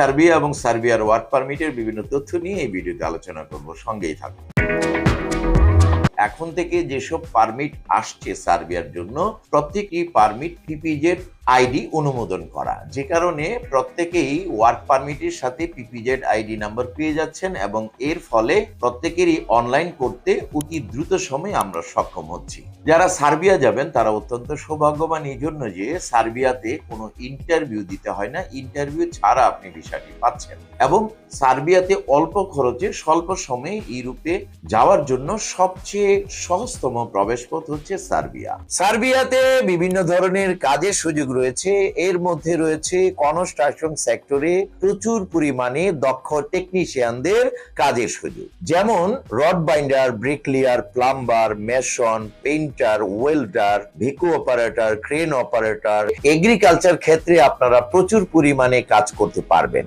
Serbia এবং সার্বিয়ার work পারমিটের বিভিন্ন তথ্য নিয়ে এই ভিডিওতে আলোচনা করব। সঙ্গেই থাকুন। এখন থেকে যেসব পারমিট আসছে সার্বিয়ার জন্য, প্রত্যেকই পারমিট পিপিজেড আইডি অনুমোদন করা, যে কারণে প্রত্যেকেই ওয়ার্ক পারমিটের সাথে পিপিজেড আইডি নাম্বার পেয়ে যাচ্ছেন এবং এর ফলে প্রত্যেকেরই অনলাইন করতে অতি দ্রুত সময়ে আমরা সক্ষম হচ্ছি। যারা সার্বিয়া যাবেন, তারা অত্যন্ত সৌভাগ্যবান এই জন্য যে সার্বিয়াতে কোনো ইন্টারভিউ দিতে হয় না, ইন্টারভিউ ছাড়া আপনি ভিসাটি পাচ্ছেন এবং সার্বিয়াতে অল্প খরচে স্বল্প সময়ে ইউরোপে যাওয়ার জন্য সবচেয়ে সহজতম প্রবেশপথ হচ্ছে সার্বিয়া। সার্বিয়াতে বিভিন্ন ধরনের কাজের সুযোগ রয়েছে। এর মধ্যে রয়েছে কনস্ট্রাকশন সেক্টরে প্রচুর পরিমাণে দক্ষ টেকনিশিয়ানদের কাজের সুযোগ। যেমন rod binder, bricklayer, plumber, mason painter welder, Bhiku operator, crane operator. Agriculture ক্ষেত্রে আপনারা প্রচুর পরিমাণে কাজ করতে পারবেন।